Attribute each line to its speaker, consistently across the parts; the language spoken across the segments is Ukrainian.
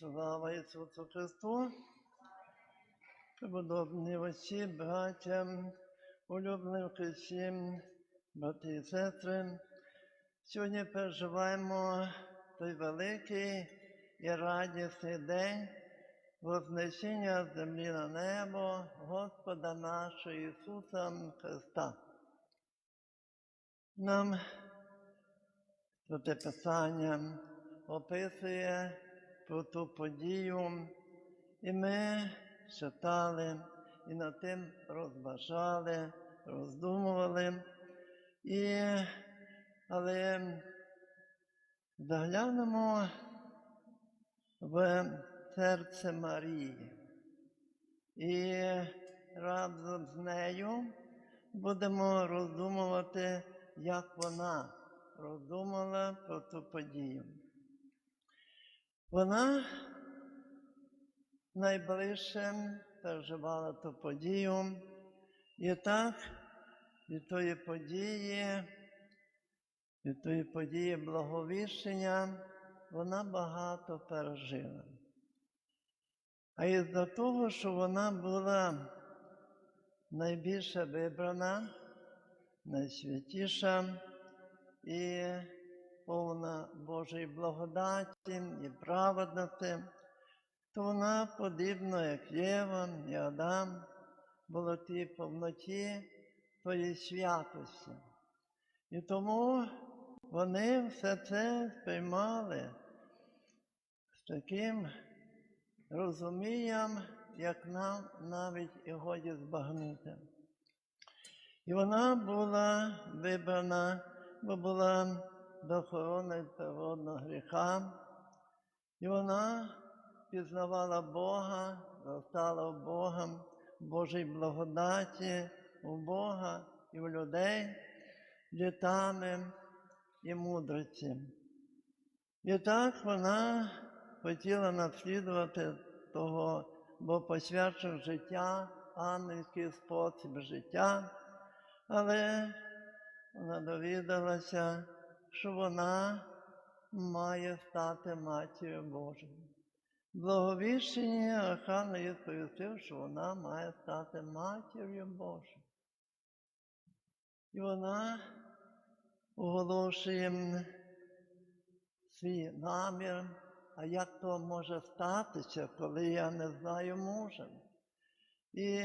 Speaker 1: Слава Ісусу Христу! Преподобні отці, браття, улюблені Христі, брати і сестри, сьогодні переживаємо той великий і радісний день Вознесіння землі на небо Господа нашого Ісуса Христа. Нам Святе Писання описує про ту подію, і ми читали і над тим розважали, роздумували. І, але заглянемо в серце Марії. І разом з нею будемо роздумувати, як вона роздумала про ту подію. Вона найближче переживала ту подію, і так від тої події, від тої події благовіщення вона багато пережила. А із-за того, що вона була найбільше вибрана, найсвятіша і повна Божої благодаті і праведності, то вона, подібно як Єва і Адам, була тій повноті тої святості. І тому вони все це сприймали з таким розумінням, як нам навіть і годі збагнути. І вона була вибрана, бо була до охорони природного гріха, і вона пізнавала Бога, зростала в Божій благодаті, у Бога і в людей літами і мудроці. І так вона хотіла наслідувати того, бо посвячив життя, ангельський спосіб життя, але вона довідалася, що вона має стати матір'ю Божою. Благовіщення Архана їй сповістив, що вона має стати матір'ю Божою. І вона оголошує свій намір, а як то може статися, коли я не знаю мужа. І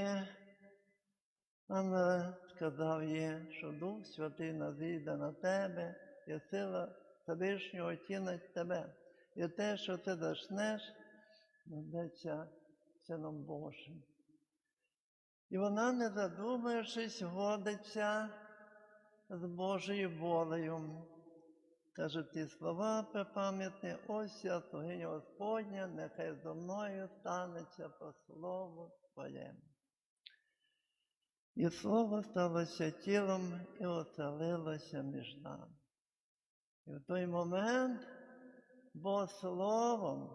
Speaker 1: Ангел сказав їй, що Дух Святий назійде на тебе, і сила Всевишнього отінить тебе. І те, що ти зачнеш, назветься Сином Божим. І вона, не задумуючись, годиться з Божою волею. Каже ті слова припам'ятні, ось я слугиня Господня, нехай зо мною станеться по слову Твоєму. І слово сталося тілом і оселилося між нами. І в той момент, бо словом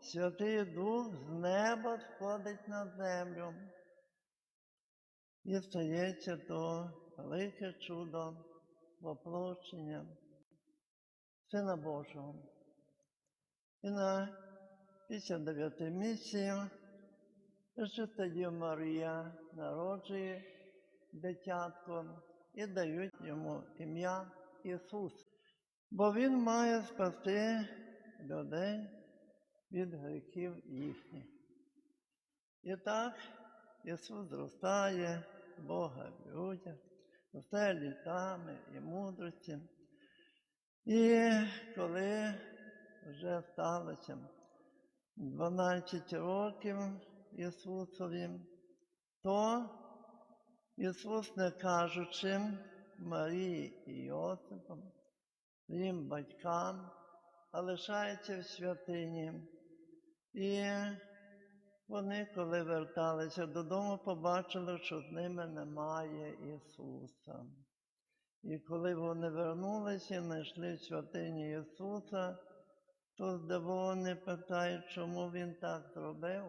Speaker 1: Святий Дух з неба сходить на землю. І стається то велике чудо воплощення Сина Божого. І на 59 місці тоді Марія народжує дитятко і дають йому ім'я Ісус, бо Він має спасти людей від гріхів їхніх. І так Ісус зростає Бога в людях, росте літами і мудрості. І коли вже сталося 12 років Ісусові, то Ісус, не кажучи Марії і Йосипом, своїм батькам, а лишається в святині. І вони, коли верталися додому, побачили, що з ними немає Ісуса. І коли вони вернулися і знайшли в святині Ісуса, то здивовані питають, чому Він так зробив.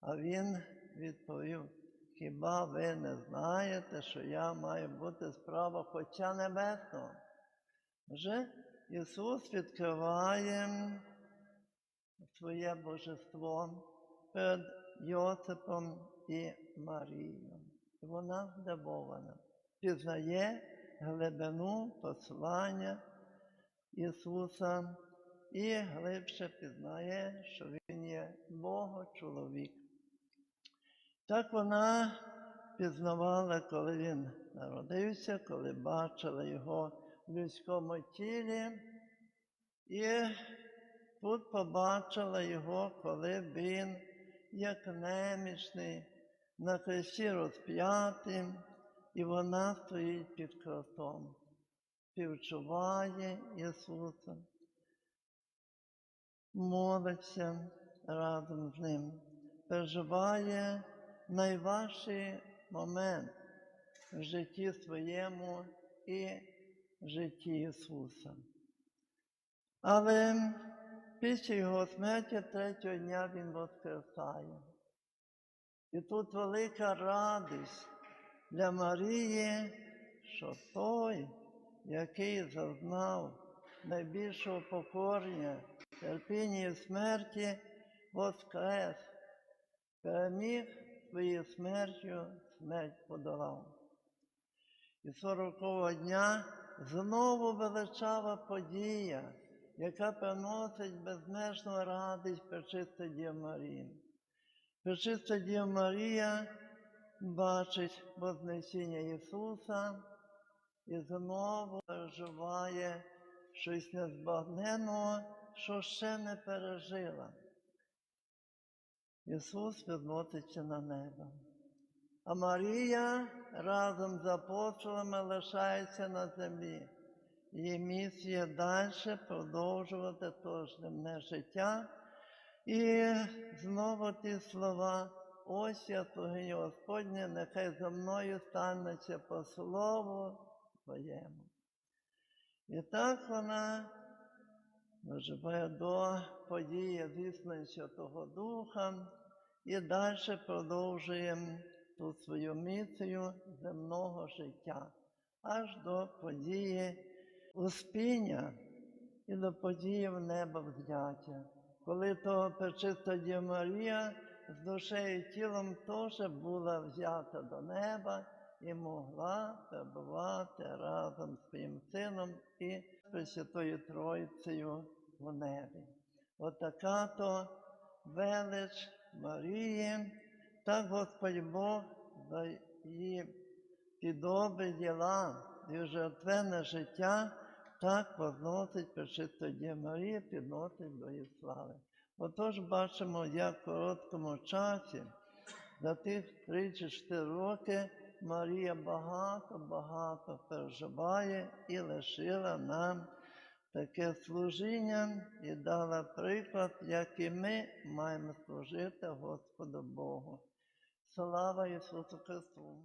Speaker 1: А Він відповів, хіба ви не знаєте, що я маю бути справа Отця Небесного? Вже Ісус відкриває своє божество перед Йосипом і Марією. І Вона здивована, пізнає глибину послання Ісуса і глибше пізнає, що Він є Богочоловік. Так вона пізнавала, коли він народився, коли бачила його в людському тілі, і тут побачила його, коли він, як немічний, на хресті розп'ятий, і вона стоїть під кротом, співчуває Ісуса, молиться разом з ним, переживає найважчий момент в житті своєму і житті Ісуса. Але після Його смерті третього дня Він воскресає. І тут велика радість для Марії, що той, який зазнав найбільшого покорення, терпіння і смерті, воскрес, переміг своєю смертю, смерть подолав. І сорокового дня знову величава подія, яка приносить безмежну радість Пречиста Дія Марії. Пречиста Дія Марія бачить Вознесіння Ісуса і знову переживає щось незбагненного, що ще не пережила. Ісус відноситься на небо. А Марія разом з апостолами лишається на землі. Її місія далі продовжувати то земне життя. І знову ті слова, ось я слугиня Господня, нехай за мною станеться по слову Твоєму. І так вона доживає до події зіснення Святого Духа і далі продовжує ту свою місію земного життя, аж до події успіння і до події в небо взяття, коли то Пречиста Дія Марія з душею і тілом теж була взята до неба і могла перебувати разом з своїм сином і Пресвятою Тройцею в небі. Отака то велич Марії, так Господь Бог за її ті добрі діла і жертвене життя, так возносить Пречиста Дія Марія, підносить до її слави. Отож бачимо, як в короткому часі, за тих 3 чи 4 роки, Марія багато-багато переживає і лишила нам таке служіння і дала приклад, як і ми маємо служити Господу Богу. Слава Ісусу Христу!